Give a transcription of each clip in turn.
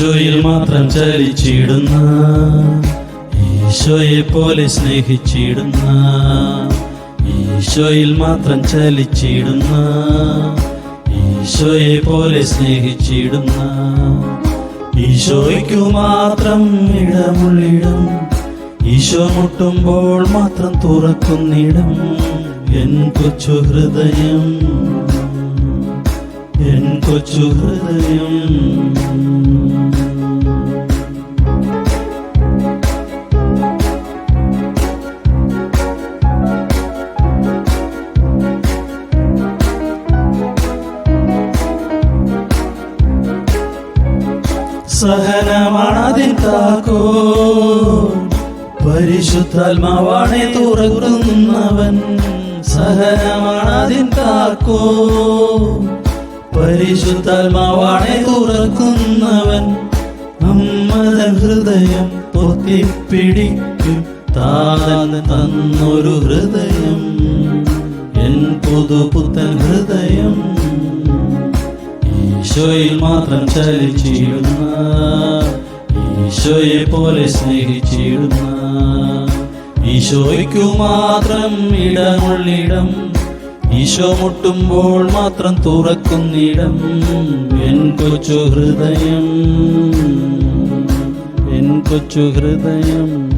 ഈശോയിൽ മാത്രം ചലിച്ചിടുന്ന ഈശോയെ പോലെ സ്നേഹിച്ചിടുന്ന ഈശോയിൽ മാത്രം ചലിച്ചിടുന്ന ഈശോയെ പോലെ സ്നേഹിച്ചിടുന്ന ഈശോയ്ക്കു മാത്രം ഇടമുള്ളിടം ഈശോ മുട്ടുമ്പോൾ മാത്രം തുറക്കുന്നിടം എൻ കൊച്ചു ഹൃദയം എൻ കൊച്ചു ഹൃദയം. സഹനമാണതിൻ താക്കോ പരിശുദ്ധാത്മാവാണെ തുറക്കുന്നവൻ സഹനമാണതിൻ താക്കോ പരിശുദ്ധാത്മാവാണെ തുറക്കുന്നവൻ നമ്മുടെ ഹൃദയം പൊത്തിപ്പിടിക്കും. താൻ തന്നൊരു ഹൃദയം എൻ പുതുപുത്തൻ ഹൃദയം ഈശോയിൽ മാത്രം ചലിച്ചിടുന്ന ഈശോയെ പോലെ സ്നേഹിച്ചിടുന്ന ഈശോയ്ക്കു മാത്രം ഇടമുള്ളിടം ഈശോ മുട്ടുമ്പോൾ മാത്രം തുറക്കുന്നിടം എൻ കൊച്ചു ഹൃദയം എൻ കൊച്ചു ഹൃദയം.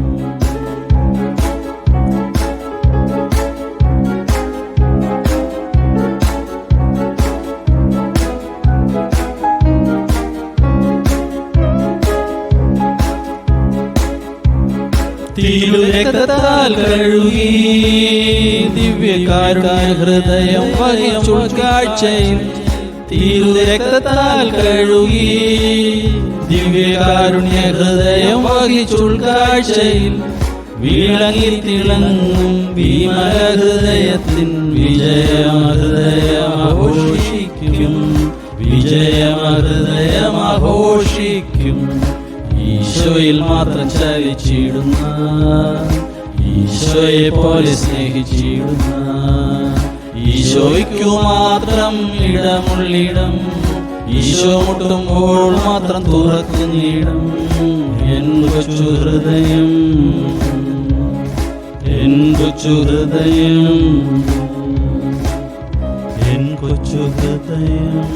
തിരുരക്തത്താൽ കഴുകി ദിവ്യകാരുണ്യ ഹൃദയം വഹിച്ചുൾക്കാഴ്ചയിൽ തിരുരക്തത്താൽ കഴുകി ദിവ്യകാരുണ്യ ഹൃദയം വഹിച്ചുൾക്കാഴ്ചയിൽ വീളങ്ങി തിളങ്ങും വിമല ഹൃദയത്തിൻ വിജയമഹൃദയമാഘോഷിക്കും. വിജയമഹൃദയമാഘോഷിക്കും. ഈശോയിൽ മാത്രം ചലിച്ചിടുന്ന ഈശോയെ പോലെ സ്നേഹിച്ചിടുന്ന ഈശോയ്ക്കു മാത്രം ഇടമുള്ളിടം ഈശോ മുട്ടുമ്പോൾ മാത്രം തുറക്കുന്നിടം എൻ കൊച്ചു ഹൃദയം ഹൃദയം കൊച്ചു ഹൃദയം